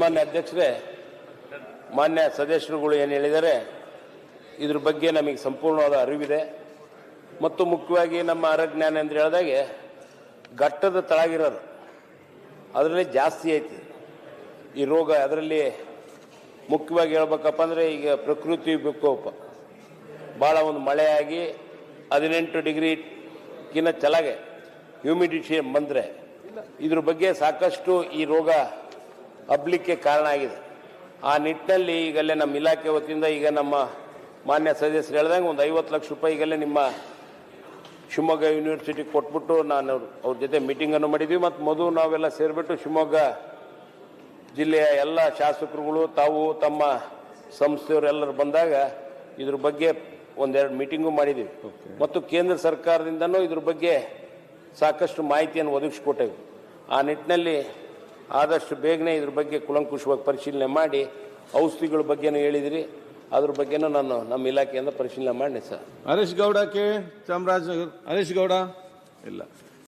ಮಾನ್ಯ ಅಧ್ಯಕ್ಷರೇ, ಮಾನ್ಯ ಸದಸ್ಯರುಗಳು ಏನು ಹೇಳಿದ್ದಾರೆ, ಇದ್ರ ಬಗ್ಗೆ ನಮಗೆ ಸಂಪೂರ್ಣವಾದ ಅರಿವಿದೆ. ಮತ್ತು ಮುಖ್ಯವಾಗಿ ನಮ್ಮ ಅರಜ್ಞಾನ ಅಂತ ಹೇಳಿದಾಗೆ, ಘಟ್ಟದ ತಳಗಿರೋದು ಅದರಲ್ಲಿ ಜಾಸ್ತಿ ಐತಿ. ಈ ರೋಗ ಅದರಲ್ಲಿ ಮುಖ್ಯವಾಗಿ ಹೇಳ್ಬೇಕಪ್ಪ ಅಂದರೆ ಈಗ ಪ್ರಕೃತಿ ವಿಕೋಪ. ಭಾಳ ಒಂದು ಮಳೆಯಾಗಿ ಹದಿನೆಂಟು ಡಿಗ್ರಿಗಿನ್ನ ಕೆಳಗೆ ಹ್ಯೂಮಿಡಿಟಿ ಬಂದರೆ, ಇದ್ರ ಬಗ್ಗೆ ಸಾಕಷ್ಟು ಈ ರೋಗ ಹಬ್ಬಲಿಕ್ಕೆ ಕಾರಣ ಆಗಿದೆ. ಆ ನಿಟ್ಟಿನಲ್ಲಿ ಈಗಲೇ ನಮ್ಮ ಇಲಾಖೆ ವತಿಯಿಂದ ಈಗ ನಮ್ಮ ಮಾನ್ಯ ಸದಸ್ಯರು ಹೇಳ್ದಂಗೆ ಒಂದು ಐವತ್ತು ಲಕ್ಷ ರೂಪಾಯಿ ಈಗಲೇ ನಿಮ್ಮ ಶಿವಮೊಗ್ಗ ಯೂನಿವರ್ಸಿಟಿ ಕೊಟ್ಬಿಟ್ಟು ನಾನು ಅವ್ರ ಅವ್ರ ಜೊತೆ ಮೀಟಿಂಗನ್ನು ಮಾಡಿದ್ವಿ. ಮತ್ತು ಮೊದಲು ನಾವೆಲ್ಲ ಸೇರಿಬಿಟ್ಟು ಶಿವಮೊಗ್ಗ ಜಿಲ್ಲೆಯ ಎಲ್ಲ ಶಾಸಕರುಗಳು ತಾವು ತಮ್ಮ ಸಂಸ್ಥೆಯವರೆಲ್ಲರೂ ಬಂದಾಗ ಇದ್ರ ಬಗ್ಗೆ ಒಂದೆರಡು ಮೀಟಿಂಗು ಮಾಡಿದ್ದೀವಿ ಮತ್ತು ಕೇಂದ್ರ ಸರ್ಕಾರದಿಂದನೂ ಇದ್ರ ಬಗ್ಗೆ ಸಾಕಷ್ಟು ಮಾಹಿತಿಯನ್ನು ಒದಗಿಸ್ಕೊಟ್ಟೇವೆ. ಆ ನಿಟ್ಟಿನಲ್ಲಿ ಆದಷ್ಟು ಬೇಗನೆ ಇದ್ರ ಬಗ್ಗೆ ಕುಲಂಕುಷವಾಗಿ ಪರಿಶೀಲನೆ ಮಾಡಿ ಔಷಧಿಗಳ ಬಗ್ಗೆನೂ ಹೇಳಿದಿರಿ. ಅದ್ರ ಬಗ್ಗೆನೂ ನಾನು ನಮ್ಮ ಇಲಾಖೆಯಿಂದ ಪರಿಶೀಲನೆ ಮಾಡಿ ಸರ್. ಹರೀಶ್ ಗೌಡ ಕೆ ಚಾಮರಾಜನಗರ್ ಹರೀಶ್ ಗೌಡ? ಇಲ್ಲ.